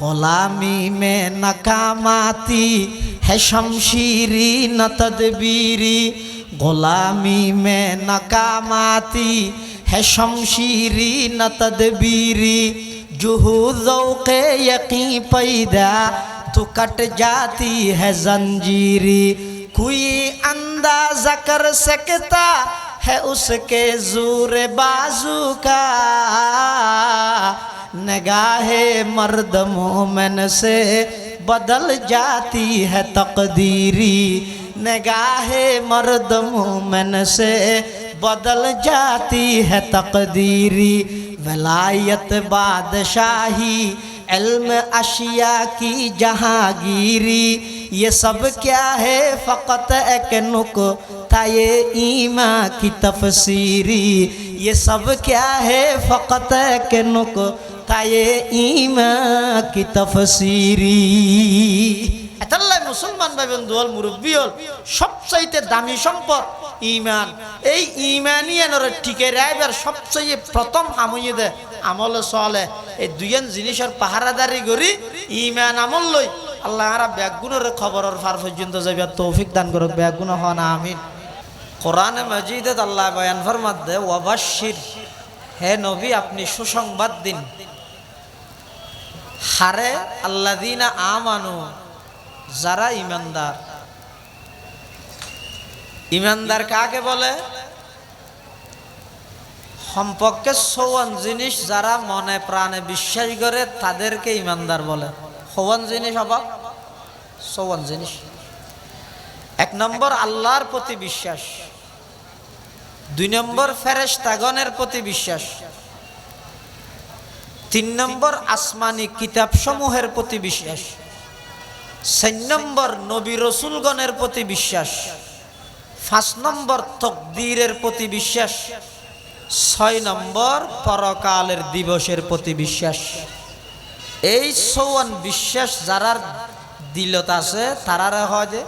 غلامی میں نکاماتی ہے شمشیری نہ تدبیری غلامی میں نکاماتی ہے شمشیری نہ تدبیری جوہو ذوق یقین پیدا تو کٹ جاتی ہے زنجیری کوئی اندازہ کر سکتا ہے اس کے زور بازو کا نگاہ مرد مومن سے بدل جاتی ہے تقدیری۔ نگاہ مرد مومن سے بدل جاتی ہے تقدیری۔ ولایت بادشاہی، علم اشیاء کی جہانگیری۔ یہ سب کیا ہے؟ فقط ایک نک تھا یہ ایما کی تفسیری۔ یہ سب کیا ہے؟ فقط ایک نک কথায় ইমা কি তফসিরি? এতাল্লাই মুসলমান বন্ধু হল মুরব্বী হল সবচাইতে দামি সম্পদ ইমান এই ইমানিয়ানোর ঠিকে রাইবার সবচেয়ে প্রথম আমি দে, আমল চলে। এই দুইজন জিনিসের পাহারাদারি করি ইমান আমল লই। আল্লাহ আর ব্যাগগুণের খবরের ফার পর্যন্ত যাবে তৌফিক দান করো ব্যাগগুণ হন, আমিন। কোরআনে মজিদে আল্লাহ বয়ান ফরমাদ দে ওয়াবাশির হে নবী, আপনি সুসংবাদ দিন। হারে আল্লাদিনা আমানু, যারা ইমানদার। ইমানদার কাকে বলে? সম্পর্কে সৌয়ান জিনিস যারা মনে প্রাণে বিশ্বাস করে, তাদেরকে ইমানদার বলে। সৌয়ান জিনিস অবাক সৌয়ান জিনিস। এক নম্বর, আল্লাহর প্রতি বিশ্বাস। দুই নম্বর, ফেরেশতাগণের প্রতি বিশ্বাস। তিন নম্বর আসমানি কিতাব সমূহের প্রতি বিশ্বাস। চার নম্বর নবী রসুলগণের প্রতি বিশ্বাস। পাঁচ নম্বর তকদিরের প্রতি বিশ্বাস। ছয় নম্বর পরকালের দিবসের প্রতি বিশ্বাস। এই সৌয়ান বিশ্বাস যারার দিলত আছে, তারারে হয় যে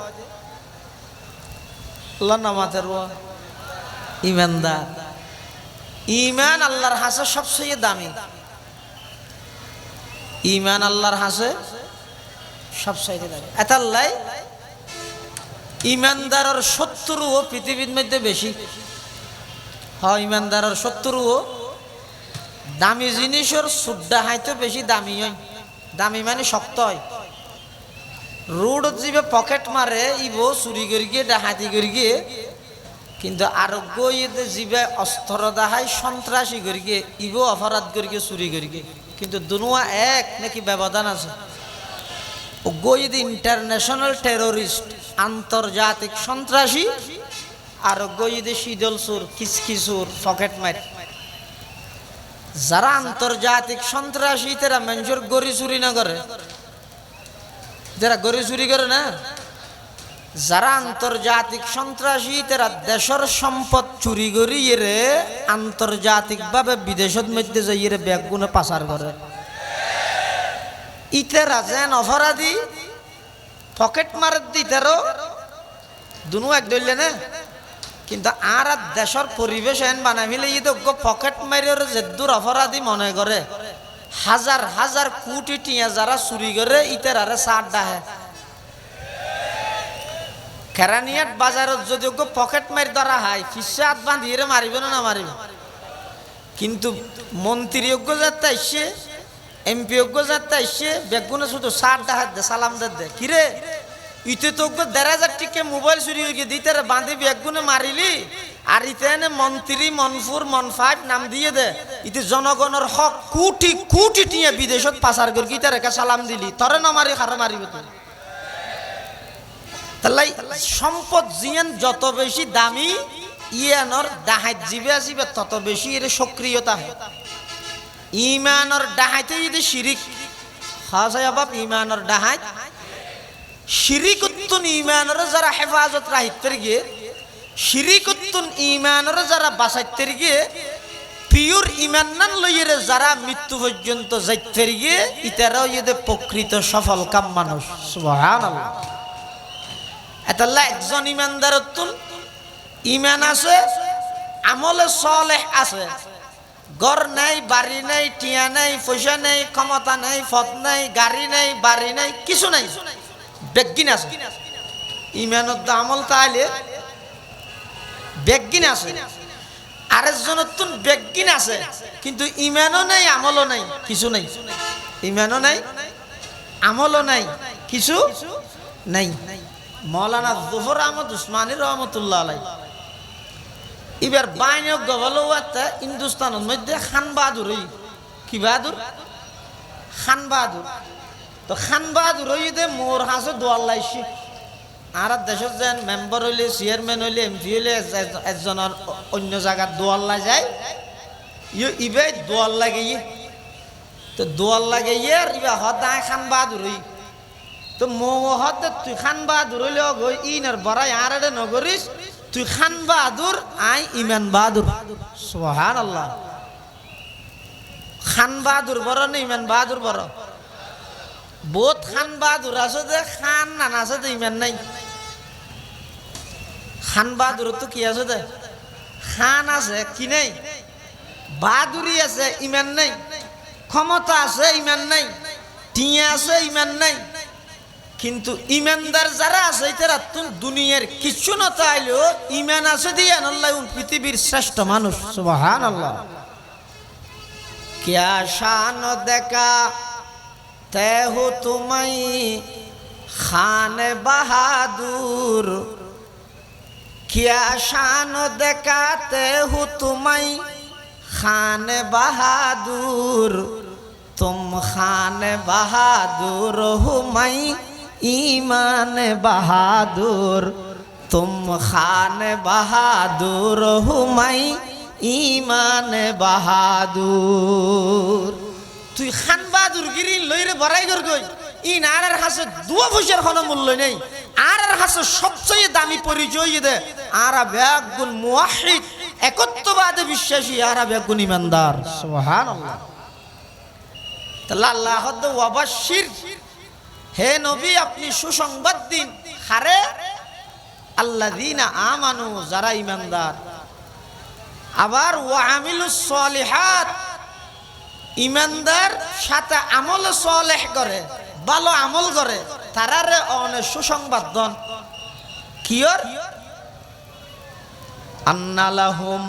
আল্লাহ নামাতের ইমানদার। ইমান আল্লাহর হাসে সবচেয়ে দামি। ইমান আল্লাহর হাসে সবচাইতে দামি এতাল্লাই ইমানদারের শত্রুও পৃথিবীর মধ্যে বেশি। হয় ইমানদারের শত্রুও দামি জিনিসের সুদ্দা হাইতে বেশি দামি হয়। দামি মানে শক্ত হয়। রোড যিবে পকেট মারে, ইব চুরি করি গিয়ে ডাহাতি করি গিয়ে কিন্তু আরোগ্য ইয়েতে যিবে অস্ত্র দাহাই সন্ত্রাসী করি গিয়ে ইব অপরাধ করি গিয়ে চুরি করি গিয়ে কিন্তু দুনুয়া এক নাকি ব্যবধান আছে? গইদ ইন্টারন্যাশনাল টেরোরিস্ট আন্তর্জাতিক সন্ত্রাসী আর গইদে শীতল সুর কিসকিসুর পকেট মার যারা আন্তর্জাতিক সন্ত্রাসী, তারা মানুষের গড়ি চুরি না করে। যারা গড়ি চুরি করে না যারা আন্তর্জাতিক সন্ত্রাসী তারা দেশের সম্পদ চুরি করি এরে, আন্তর্জাতিকভাবে বিদেশের মধ্যে যাই এরে ব্যাগগুলো পাচার করে। ইতেরা যেন অপরাধী, পকেট মারের দিতেরও দুনু এক দইলে না। কিন্তু আর আর দেশের পরিবেশ এন বানাই ফেলে ই তো পকেট মারির যেদূর অপরাধী মনে করে। হাজার হাজার কোটি টিয়া যারা চুরি করে ইতের আরে সার ডাহে কেরানিয়াট বাজারত যদি ওকে পকেট মারি ধরা হয়, ফিসে হাত বাঁধিয়ে মারিব না মারিব? কিন্তু মন্ত্রী যোগ্য যাত্রা এসে, এমপি যোগ্য যাত্রা এসে, বেগুনে শুধু সার ডাহাত দে, সালাম দে দে। কিরে ইতে তো দেড় হাজার টিকে মোবাইল চুরি হয়ে গিয়ে দিতে বাঁধি বেগুনে মারিলি, আর ইতে এনে মন্ত্রী মনফুর মনফাইট নাম দিয়ে দে। ইতে জনগণের হক, কুটি কোটি টিয়া বিদেশত পাচার করি রেখা সালাম দিলি? তরে না মারি খারে মারিব তুই। তাহলে সম্পদ জিয়ান যত বেশি দামি, ইয়ানর ডাহাত জিবে আসিবে, তত বেশি এর সক্রিয়তা হয়। ইমানর ডাহাইতে যদি শিরিক হাসায় বাপ ইমানর ডাহাইত শিরিকুত্তুন ইমানর যারা হেফাজত রাহিতের গিয়ে, শিরিকুত্তুন ইমানর যারা বাঁচাইতের গিয়ে, পিওর ইমান নান লইয়ের যারা মৃত্যু পর্যন্ত যাইতের গিয়ে, ইতারাও ইয়ে প্রকৃত সফল কাম মানুষ। সুবহানাল্লাহ। এতাল্লা একজন ইমানদারতুন ইমান আছে, আমলে সলেহ আছে। ঘর নাই, বাড়ি নাই, টিয়া নাই, পয়সা নাই, ক্ষমতা নাই, পথ নাই, গাড়ি নাই, বাড়ি নাই, কিছু নাই। বেগিন আছে। ইমানত আমল তাইলে বেগিন আছে। আরেকজনের তুন বেগিন আছে, কিন্তু ইমানও নাই, আমলও নাই, কিছু নাই। ইমানও নাই, আমলও নাই, কিছু নাই। মৌলানা জফর আহমদ উসমানী রহমতুল্লাহ আলাই এবার বাইন গবল হিন্দুস্তানের মধ্যে খান বাহাদুর কি বাহাদুর? খান বাহাদুর। তো খান বাহাদুর দে মোর হাসে দোয়াল লাইছি। আর দেশত যেন মেম্বার হইলে, চেয়ারম্যান হইলে, এমপি হইলে একজনের অন্য জায়গার দোয়াল্লা যায় ইয়ে ইবে দোয়াল লাগে তো দোয়াল লাগে ইয়ে আর ইবা হদায় খান বাহাদুর হই তো মৌ তুই খান বাহাদুর হইলে গই ইনার বড়াই আর এটা নগরিস, তুই খান বাহাদুর আই ইমান বাহাদুর সোহান আল্লাহ খান বাহাদুর বড় না ইমান বাহাদুর বড়? বহুত খান বাহাদুর আছে যে, খান নান আছে যে, ইমান নাই। খান বাহাদুর তো কি আছে দে খান আছে, কি নেই? বাহাদুরি আছে, ইমান নাই। ক্ষমতা আছে, ইমান নাই। টিয়া আছে, ইমান নাই। কিন্তু ইমানদার যারা আছে তারা তুন দুনিয়ার কিছু না তাইলেও ইমান আছে দিয়ে আল্লাহ পৃথিবীর শ্রেষ্ঠ মানুষ সুবহান আল্লাহ क्या शान देखा तय हो तुम्हें खान बहादुर क्या शान देखाते हो तुम्हें खान बहादुर तुम खान बहादुर हो मैं ইমান বাহাদুর তুম খান বাহাদুর হুমাই ইমান বাহাদুর। তুই খান বাহাদুর গিরি লইরে বড়াই গর গই ইন আর আর হাসে দুয়া পয়সার কোনো মূল্য নেই। আর আর হাসে সবচেয়ে দামি পরিচয় দে। আর ব্যাগুন মুয়াহিদ একত্ববাদে বিশ্বাসী আর ব্যাগুন ইমানদার। সুবহানাল্লাহ। তাহলে আল্লাহ অবশ্যই হে নবী, আপনি সুসংবাদ দিন। হারে আল্লাযীনা আমানু, যারা ইমানদার আবার ওয়ামিলুস সলিহাত ইমানদার সাথে আমল সলেহ করে, ভালো আমল করে তারারে অনেক সুসংবাদ দন। কিয়র আন্নালাহুম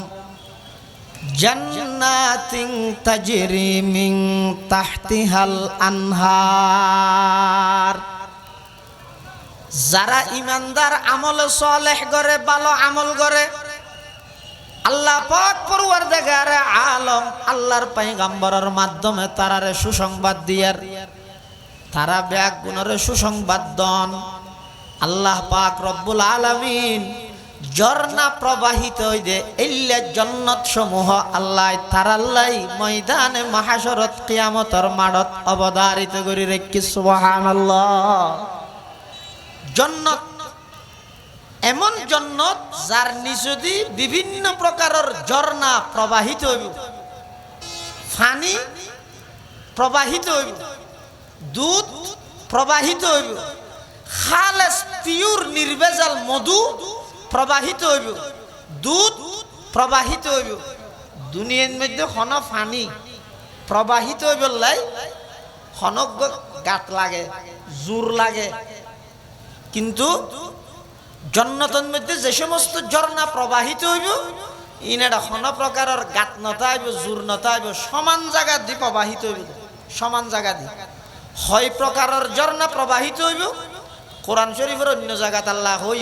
জান্নাতিন তাজরি মিন তাহতিহাল আনহার। যারা ইমানদার আমল সলেহ করে, ভালো আমল করে, আল্লাহ পাক পড়ুয়ার দেখার আলম, আল্লাহর পাইগাম্বরের মাধ্যমে তারারে সুসংবাদ দিয়ার। তারা ব্যাগ গুণরে সুসংবাদ দন। আল্লাহ পাক রব্বুল আলামিন ঝর্ণা প্রবাহিত হই দে ইল্লা জন্নত সমূহ আল্লাহ তারাল্লাই ময়দানে মহাশরত কিয়ামতর মাড়ত অবধারিত করি রেখি সুবহানাল্লাহ। জন্নত, এমন জন্নত যার নিচদি বিভিন্ন প্রকারের ঝর্ণা প্রবাহিত হইব। ফানি প্রবাহিত হইব। দুধ প্রবাহিত হইব। খালেস পিউর নির্বেজাল, মধু প্রবাহিত হইব। দুধ প্রবাহিত হইব। দুনিয়ার মধ্যে হন ফানি। প্রবাহিত হইব লাই হনক গাত লাগে, জোর লাগে। কিন্তু জন্নতন মধ্যে যে সমস্ত ঝর্ণা প্রবাহিত হইব ইনাটা কোন প্রকারের গাত নতাইব জোর নতাইব সমান জায়গা দি প্রবাহিত হইব। সমান জায়গা দি। হয় প্রকারের ঝর্ণা প্রবাহিত হইব, কোরআন শরীফের অন্য জায়গাত আল্লাহ হই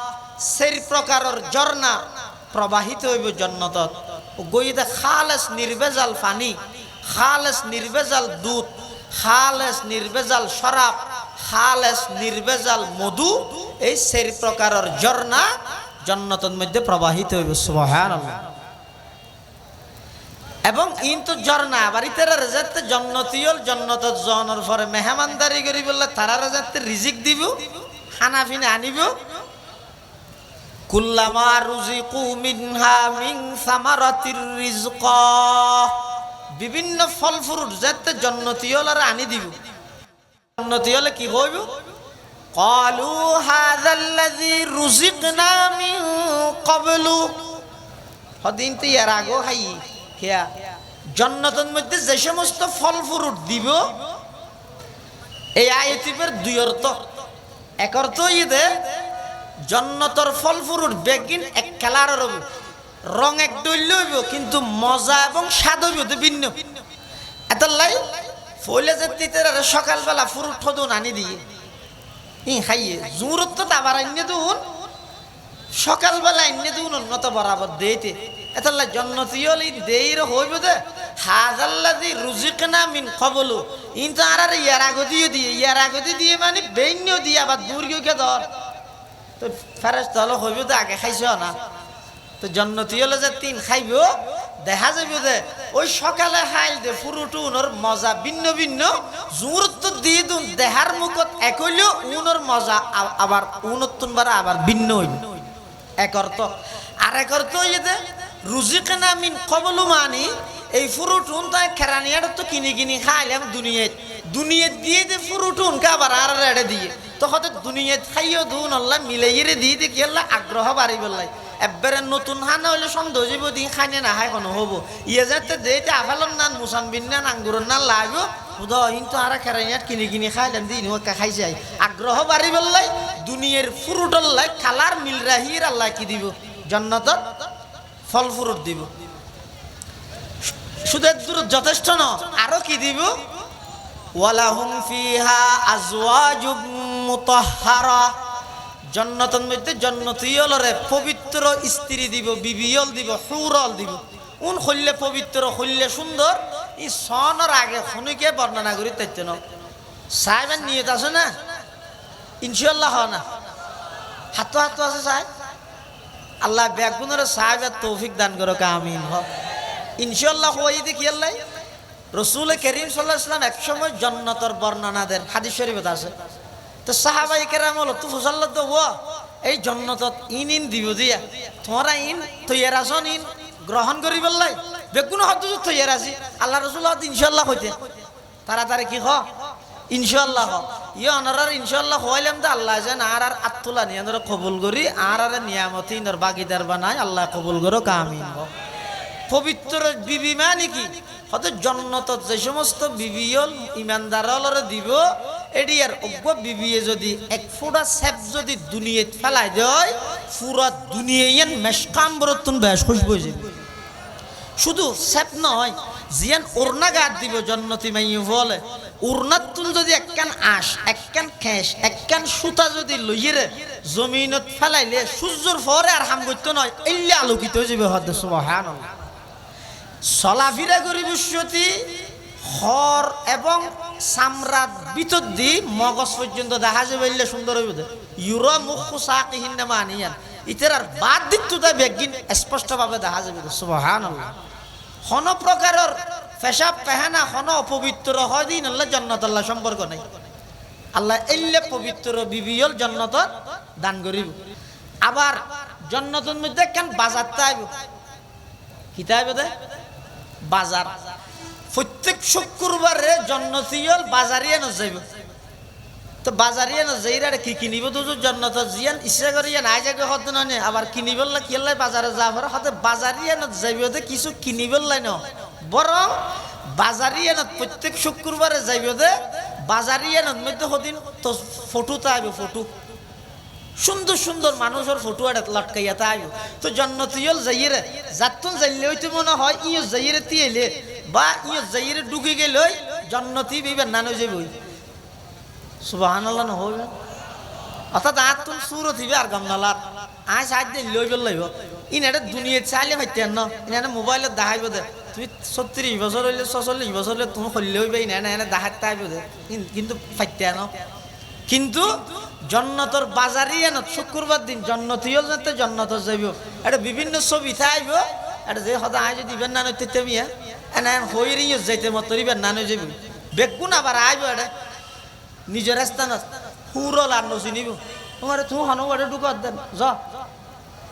সেই প্রকারের ঝর্ণা প্রবাহিত হইব জন্নতত। গইতে খালেস নির্বেজাল পানি খালেস নির্বেজাল দুধ, খালেস নির্বেজাল শরাব, খালেস নির্বেজাল মধু, এই সেই প্রকারের ঝর্ণা জন্নতর মধ্যে প্রবাহিত হইব, সুবহানাল্লাহ। এবং ইন তো ঝর্ণা বাড়িতে রেজাতে জন্নতিয়ল জন্নত জনের পরে মেহমানদারি করি বললে তারা রেজাতে রিজিক দিব খানা ফিনা আনিব কুল্লামা রুজিকু মিনহা মিং সামারাতির রিজক বিভিন্ন ফল ফ্রুট যেতে জন্নতিওলার আনি দিব। জন্নতি হলে কি হইব কলু হাজাল্লাজি রুজিকনা মিন কবলু হদিন তো এর আগো হাই খেয়া। জন্নতের মধ্যে যে সমস্ত ফল ফ্রুট দিব, এই আয়তিপের দুই অর্থ। এক অর্থ ঈদে জন্নতর ফল ফ্রুট বেগিন এক রবি রং। এক দৈল্য হইব, কিন্তু মজা এবং স্বাদ হইব তো ভিন্ন। এত লাই ফলে যে তিতের সকালবেলা ফ্রুট ঠদুন আনি দিয়ে। ই খাইয়ে জুরত তো আবার আনিয়ে দুন। সকালবেলা আনিয়ে দুন উন্নত বরাবর দেইতে। এতাল্লা জন্নতিয়ল ইন দেইর হইব দে। হাজাল্লাদি রুজিকনা মিন কবলু ইন তো আর ইয়ার আগদিও দিয়ে ইয়ার আগদি দিয়ে মানে বেইনিও দিয়ে আবার দূর গিয়ে ধর। তো ফেরেস তাহলে হইব তো আগে খাইছ না? তো জন্নতি হলে যে তিন, খাইব? দেখা যাবে যে ওই সকালে খাইল দে ফুরুটু উনর মজা ভিন্ন ভিন্ন। জুরত দিয়ে দুন, দেহার মুখত একইলেও উনর মজা আবার উনত্তন বারা আবার ভিন্ন হইল। এক অর্থ। আর এক অর্থ ইয়ে যে, রুজিকেনা মিন কবলু মানি এই ফুরুটুন তাই খেরানিয়ার তো কিনি কিনি খাইলাম দুনিয়াত দুনিয়াত দিয়ে দে ফুরুটুন কে আবার আর রেড়ে দিয়ে। তো হতে দুনিয়াত খাইও দুন আল্লাহ মিলাইয়ে দিয়ে কি আল্লাহ আগ্রহ বাড়ি বললাই। এবারে নতুন হানা হইলে সন্দেহ জীব দিন খাইনে না খাই কোনো হব। ইয়ে যাতে দেইতে আফালন নান মুসাম্বিন নান আঙ্গুরের নান লাগবো উদ কিন্তু আর খেরানিয়াত কিনি কিনি খাইলাম দিন খাই যাই। আগ্রহ বাড়ি বললাই, দুনিয়ার ফুরুটল্লাই খালার মিল রাহির আল্লাহ কি দিব? জন্নতত ফল ফুরুট দিব। এর দূর যথেষ্ট ন? আরও কি দিব? ওয়ালাহুম ফিহা আজওয়াজুম মুতাহহারা জন্নতের মধ্যে জন্নতিয়লরে পবিত্র স্ত্রী দিব, বিবিয়ল দিব, হুরল দিব। উন হইলে পবিত্র হইলে সুন্দর। ই সনের আগে শুনিকে বর্ণনা করি তাইতে ন? সাহেবের নিয়ত আছে না? ইনশাল্লাহ হ না। হাতো হাতো আছে সাহেব। আল্লাহ ব্যাগুনের সাহেবের তৌফিক দান করো আমিন হ ইনশাল্লাহ হই দেখি আল্লাহ। রসুল করিম সাল্লাহ ইসলাম একসময় জন্নতর বর্ণনা দেন। হাদিস শরীফত আছে। তো সাহাবাই কেরাম হলো, তু ফুসাল্লা ও এই জন্নতত ইন ইন দিব দিয়া। তোমরা ইন, তৈয়ার আসন ইন, গ্রহণ করি বললাই। বেগুন হত তৈয়ার আছি। আল্লাহ রসুল ইনশাল্লাহ হইতে তাড়াতাড়ি কি হ? ইনশাল্লাহ হ। ইয়ে অনারার ইনশাল্লাহ হইলাম তো আল্লাহ যেন আর আর আত্মুলা নিয়ে কবুল করি, আর আর নিয়ামতি বাগিদার বানাই, আল্লাহ কবুল করো, কামিন হ। পবিত্র বিবি মানে কি? হয়তো জন্নত যে সমস্ত বিবিয়ল ইমানদারলর দিব এটি আর অজ্ঞ বিবিয়ে যদি এক ফোড়া সেপ যদি দুনিয়াত ফেলাই দেয়, পুরা দুনিয়ান মেশকাম বরতুন বেশ খুশবু হয়ে যাবে। শুধু সেপ নয়, জিয়ান ওরনা গাত দিব জন্নতি মাইয়ে বলে। উড়নাতুন যদি একখান আশ, একখান খেস একখান সুতা যদি লইয়ে জমিনত ফেলাইলে সূর্যর পরে আর হাম করতে নয় এলে আলোকিত হয়ে যাবে হদ সুবহানাল্লাহ। চলাফিরা করি বিশ্বতি, হর এবং সামরাত ভিতর দি মগজ পর্যন্ত দেখা যাবে, এলে সুন্দর হইব ইউর মুখ সাকিহীন নামা আনিয়ান ইতার আর বাদ দিত তাই বেগিন স্পষ্টভাবে দেখা যাবে সুবহানাল্লাহ। হন প্রকারের পেশাব পেহানা, হন অপবিত্র হয় দিন, আল্লাহ জন্নত, আল্লাহ সম্পর্ক নাই। আল্লাহ এল্লে পবিত্র বিবিয়ল জন্নত দান করিব। আবার জন্নতের মধ্যে কেন বাজার তাইব কিতাব দে? বাজার। প্রত্যেক শুক্রবারে জন্নতিয়ল বাজারিয়ে ন যাইব। তো বাজারিয়ে ন যাইরা কি কিনিব? তো জন্নত জিয়ান ইচ্ছা করিয়া নাই জাগে হত ননে আবার কিনিবল না কিল্লাই বাজারে যা ভরে হতে বাজারিয়ে ন যাইব দে কিছু কিনিবল লাই ন। বরং বাজারিয়ে ন প্রত্যেক শুক্রবারে যাইব দে। বাজারিয়ে ন মধ্যে হদিন তো ফটো তাইব ফটো। সুন্দর সুন্দর মানুষের ফটো এটা লটকাইয়া তাইব তো জন্নতিয়ল যাইরে যাতুন যাইলে হইতে মনে হয় ইয় যাইরে তিয়েলে, বা ইয় যাইরে ডুকে গেল জন্নতি বিবেন নানো যাইব সুবহানাল্লাহ নহইবে অর্থাৎ আর তুমি সুরত হইবে আর গমনালার আয় সাহায্য লই বেল লইব। ইন এটা দুনিয়া চাইলে ফাইতেন ন। ইন এটা মোবাইলে দেখাইব দে। তুমি ছত্রিশ বছর হইলে, ছচল্লিশ বছর হইলে তুমি খল্লে হইবে ইন এনে এনে দেখাতে তাইব দে। কিন্তু ফাইতে ন কিন্তু জন্নতর বাজারই এন, শুক্রবার দিন জন্নতিও যাতে জন্নত যাইব। এটা বিভিন্ন ছবি থাইব এটা যে সদায় যদি ইবেন নানো নইতে মিয়া। এনে হইরি যাইতে মতরিবার নানো যাইব। বেগুন আবার আইব এটা। নিজের স্থানত। সুরল আর নচিনিব তোমার থু হানো এটা ঢুকত দেন। য।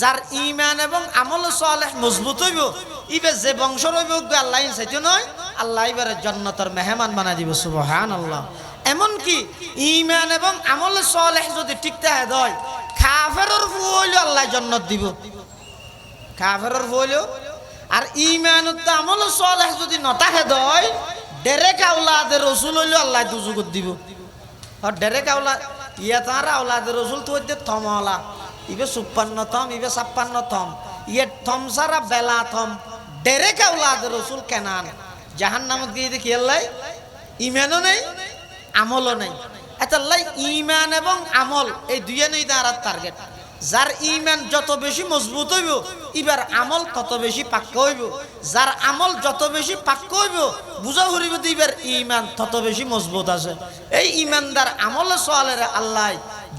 যার ইমান এবং আমল সালেহ মজবুত হইব, ইবে যে বংশ রইব আল্লাহ চাইতে নয়, আল্লাহ এবারে জন্নতর মেহমান বানাই দিব সুবহান আল্লাহ এমনকি ইমান এবং আমল সালেহ যদি ঠিক থাকে দয়, কাফেরর ফুল আল্লাহ জন্নত দিব। কাফেরর ফুল আর ইমানত আমল সালেহ যদি নতাকে দয়, ডেরেক আউলাদের রসুল হইল আল্লাহ দুজুগত দিব। আর ডেরেক আউলা ইয়া তার আউলাদের রসুল তো থমলা। ইবে সুপ্পান্ন থম ইবে ছাপ্পান্ন থম ইয়ে থম সারা বেলা থম। ডেরেক আউলাদের রসুল কেনান। জাহান নামত গিয়ে দেখি, আল্লাহ, ইমানও নেই, আমলও নেই। এতাল্লাই ইমান এবং আমল, এই দুইয়ে নেই তার টার্গেট যার ইমান যত বেশি মজবুত হইব এবার আমল তত বেশি পাক্কা হইব। যার আমল যত বেশি পাক্কা হইব, বুঝা হরিব এবার ইমান তত বেশি মজবুত আছে। এই ইমানদার আমল সোয়ালের আল্লাহ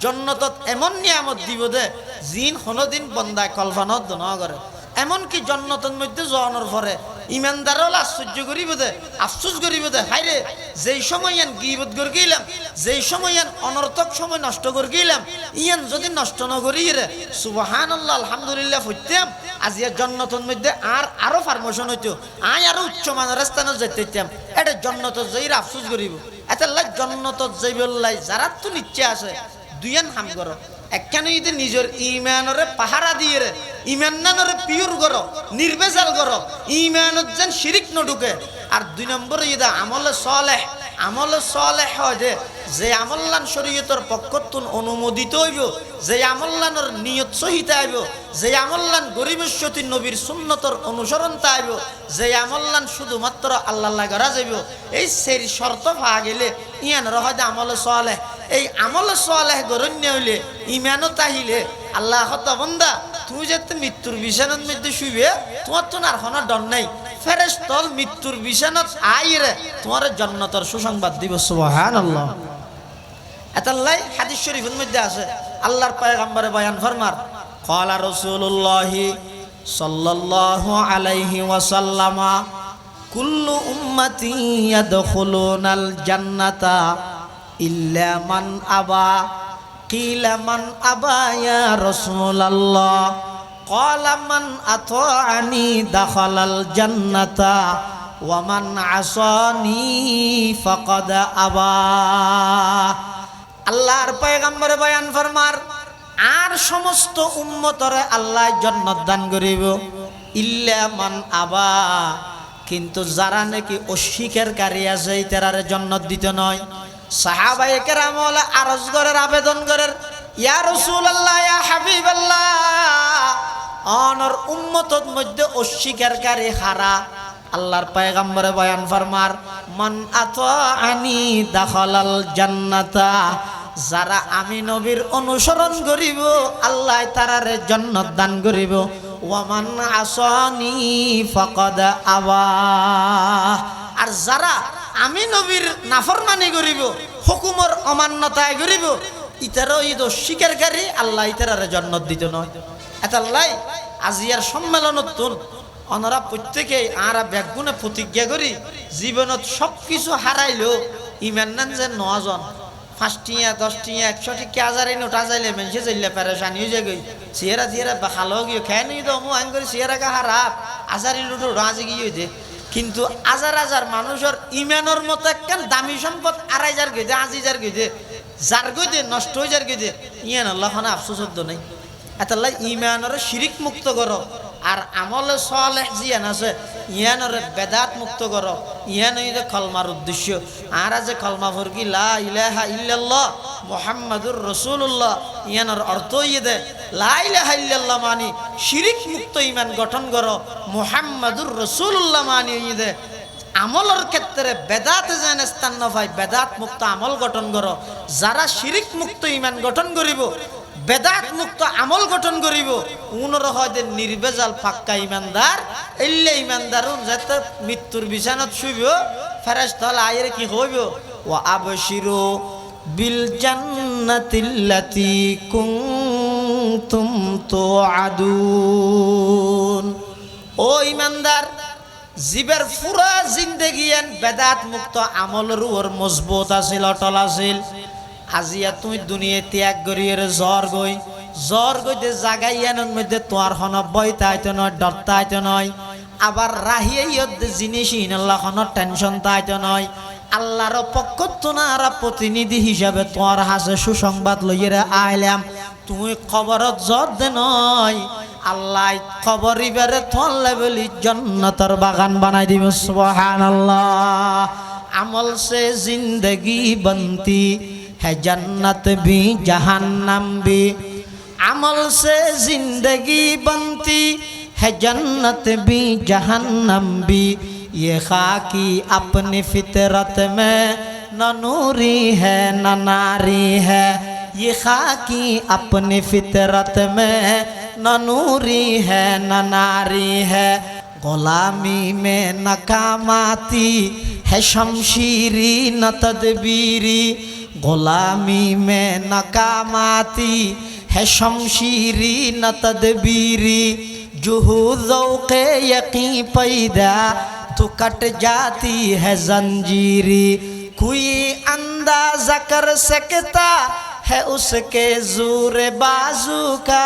জন্নতত এমন নিয়ামত দিব দে জিন হনদিন বন্দায় কল্পনত ন করে। এমনকি জন্নতর মধ্যে জনের পরে ইমানদারও আশ্চর্য করিব দে, আফসোস করিব দে। হাইরে যেই সময় ইয়ান গিবত করে গেলাম যেই সময় ইয়ান অনর্থক সময় নষ্ট করে গেলাম ইয়ান যদি নষ্ট ন করি রে সুবহান আল্লাহ আলহামদুলিল্লাহ ফুটতাম আজ ইয়ার জন্নতর মধ্যে আর আরও ফার্মেশন হইতো, আয় আরও উচ্চ মানের স্থানে যেতেতাম এটা জন্নত যাই আফসোস করিব। এটা লাই জন্নত যাই বললাই যারা তো নিচ্ছে আছে, দুইয়ান হাম করো। একখানে যদি নিজের ইমানরে পাহারা দিয়ে রে ইমানানরে পিওর করো নির্বেজাল করো ইমানত যেন শিরিক নঢুকে। আর দুই নম্বরে যদি আমলে সলেহ আমলে সলেহ হয় যে যে আমল্লান শরীয়তর পক্ষতুন অনুমোদিত হইব, যে আমল্লানোর নিয়ত সহিত আইব, যে আমল্লান গরিবেশ্বতী নবীর সুন্নতর অনুসরণ তাইব যে আমল্লান শুধুমাত্র আল্লাহ করা যাইব এই সেই শর্ত পাওয়া গেলে ইয়ান রহদ আমলে সলেহ। এই আমলে সলেহ গরণ্য হইলে ইমানও তাহিলে আল্লাহ বন্দা, তুমি যাতে মৃত্যুর বিছানার মধ্যে শুইবে, তোমার তো আর কোনো ডর নাই। ফেরেস তল মৃত্যুর বিছানাত আইরে, তোমার জন্নতর সুসংবাদ দিব সুবহান আল্লাহ এতাল্লাই হাদিস শরীফের মধ্যে আছে, আল্লাহর পয়গম্বরে বয়ান ফরমার ক্বালা রাসূলুল্লাহি সাল্লাল্লাহু আলাইহি ওয়াসাল্লামা, কুল্লু উম্মতি ইয়াদখুলুনাল জান্নাতা ইল্লা মান আবা, কিলা মান আবা ইয়া রাসূলুল্লাহ ক্বালা মান আতাআনি দাখালাল জান্নাতা ওয়া মান আসানি ফাকাদ আবা। আল্লাহর পয়গম্বরে বয়ান ফরমার, আর সমস্ত উম্মতরে আল্লাহ জন্নত দান করিব, ইল্লা মান আবা। কিন্তু যারা নাকি অস্বীকারী আছে তারারে জন্নত দিতে নয়। আবেদন আল্লাহর পয়গম্বরে বয়ান মান আনি দাখলাল জান্নাতা। যারা আমি নবীর অনুসরণ করিব, আল্লাহ তারারে জান্নাত দান করিব। ওয়ামান আসনি ফাকাদ আবা আর যারা আমি নবীর নাফরমানি করিব, হুকুমর অমান্যতায় করিব, ইতারও ঈদ স্বীকারী আল্লাহ ইতারারে জন্নত দিত নয়। এতাল্লাই আজিয়ার সম্মেলনত অনরা প্রত্যেকেই আরা ব্যাগুনে প্রতিজ্ঞা করি, জীবনত সব কিছু হারাইলেও ইমান নান যে নজন পাঁচটিয়া, দশটিয়া, একশোটি কে হাজারে নোট আজাইলে মেনসে যাইলে পেরেশানি হয়ে যায় গই সিয়ারা ভালো গিয়ে, খেয়ে নিয়ে তো আইন করে সিয়ারা কা হারাপ আজারি লুটো রাজি গিয়ে দে কিন্তু হাজার হাজার মানুষের ইমানের মতো একখান দামি সম্পদ আড়াই যার গেছে আজি যার গেছে যার গইতে, নষ্ট হয়ে যার গেছে ইয়ান আল্লাহ আফসোস নাই। এতাল্লাহ ইমানের শিরিক মুক্ত করো। আর আমলে সলেহ জিয়ান আছে, ইয়ানরে বেদাত মুক্ত করো। ইয়ান কলমার উদ্দেশ্য। আর যে কলমা ফরকি, লা ইলাহা মুহাম্মাদুর রাসূলুল্লাহ। ইয়ানর অর্থ ইয়ে দে, লা ইলাহা ইল্লাল্লাহ মানি শিরিক মুক্ত ইমান গঠন করো, মুহাম্মাদুর রাসূলুল্লাহ মানি ইয়ে দে। আমলের ক্ষেত্রে বেদাত যেন স্থান নফাই বেদাত মুক্ত আমল গঠন করো। যারা শিরিক মুক্ত ইমান গঠন করিব বেদাত মুক্ত আমল গঠন করিব। উনর হয় নির্বেজাল পাক্কা ইমানদার এল্লে ইমানদার যাতে মৃত্যুর বিছানত শুইব ফেরেস্ত হল আয়ের কি হইব? ও আবশিরু বিল জান্নাতিল্লাতি কুনতুম তুআদুন। ও ইমানদার, জীবের পুরা জিন্দগিয়ান বেদাত মুক্ত আমলের ওর মজবুত আছিল, অটল আছিল। আজিয়া তুই দুনিয়া ত্যাগ করিয়ে জ্বর গই। জ্বর গইতে জাগাইয়ানোর মধ্যে তোমার হন বইতে আইতে নয় ডরতে আইতে নয়। আবার রাহিয়ে জিনিস ইনাল্লাহ হন টেনশন তাইতে নয়। আল্লাহর পক্ষ তোনারা প্রতিনিধি হিসাবে তোমার হাসে সুসংবাদ লইয়েরা আইলাম। তুমি খবরত জর দে নয়, আল্লাহ খবর ইবারে থলে বলি জন্নতর বাগান বানাই দিব, সুবহানাল্লাহ। আমল সে জিন্দগি বনতি ہے جنت بھی جہنم بھی عمل سے زندگی بنتی ہے جنت بھی جہنم بھی یہ خاکی اپنی فطرت میں نہ نوری ہے نہ ناری ہے یہ خاکی اپنی فطرت میں نہ نوری ہے نہ ناری ہے غلامی میں نہ کام آتی ہے شمشیری نہ تدبیری غلامی میں نکاماتی ہے شمشیری نہ تدبیری جوہو ذوق یقین پیدا تو کٹ جاتی ہے زنجیری کوئی اندازہ کر سکتا ہے اس کے زور بازو کا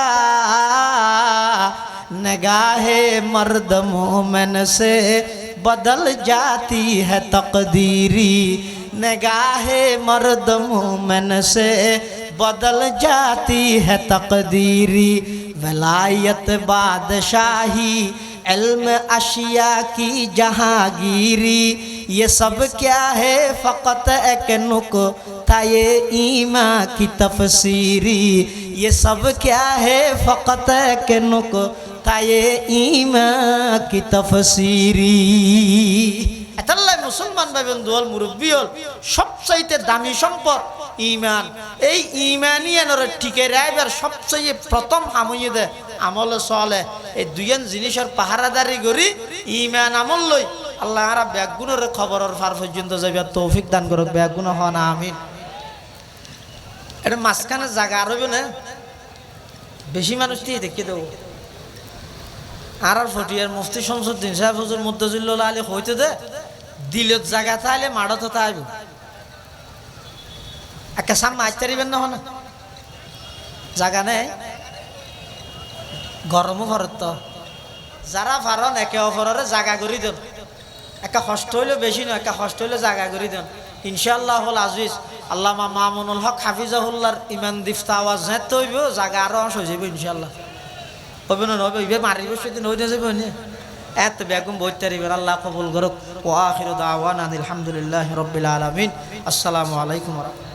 نگاہ مرد مومن سے بدل جاتی ہے تقدیری نگاہ مرد مومن سے بدل جاتی ہے تقدیری ولایت بادشاہی، علم اشیاء کی جہانگیری۔ یہ سب کیا ہے؟ فقط ایک نک تھا یہ ایمان کی تفسیری۔ یہ سب کیا ہے؟ فقط ایک نک تھا یہ ایمان کی تفسیری۔ এতাল্লাই মুসলমান ভাবেন দোয়াল মুরব্বী হল, সবচাইতে দামি সম্পদ ইমান এই ইমানিয়ানোর টিকে রাইবার সবচেয়ে প্রথম হামুয়ে দে, আমল চলে এই দুইজন জিনিসের পাহারাদারি করি ইমান আমল লই, আল্লাহ আরা ব্যাগুনের খবরের ফার পর্যন্ত যাবে তৌফিক দান করুক ব্যাগুন হন, আমিন। এটা মাঝখানে জায়গা আর না? বেশি মানুষ দিয়ে দেখে দেবো। আর আর ফটিয়ার মুফতি শামসুদ্দিন সাহেব হুজুর মুদ্দাজুল্লাহ আলী হইতে দে দিলত জায়গা তাইলে মাড়ত তাইব একটা সামনে আইতে পারিবেন না না জায়গা নেই? গরমও ভরত। তো যারা ফারন একে অপরের জায়গা করি দেন। একটা কষ্ট হইলে বেশি নয়, একটা কষ্ট হইলে জায়গা করি দেন। ইনশাআল্লাহ হল আজিজ, আল্লামা মামুনুল হক হাফিজাহুল্লার ইমান দিফতা আওয়াজ হেঁতে হইব জায়গা আরও অংশ হয়ে যাবে ইনশাআল্লাহ। হবে না হবে ইবে মারিব সেদিন হয়ে যাবে এত বেগম বইতে পারিবেন আল্লাহ কবুল করুক। ও আখির দাওয়ান আলহামদুলিল্লাহ রবিল আলমিন। আসসালামু আলাইকুম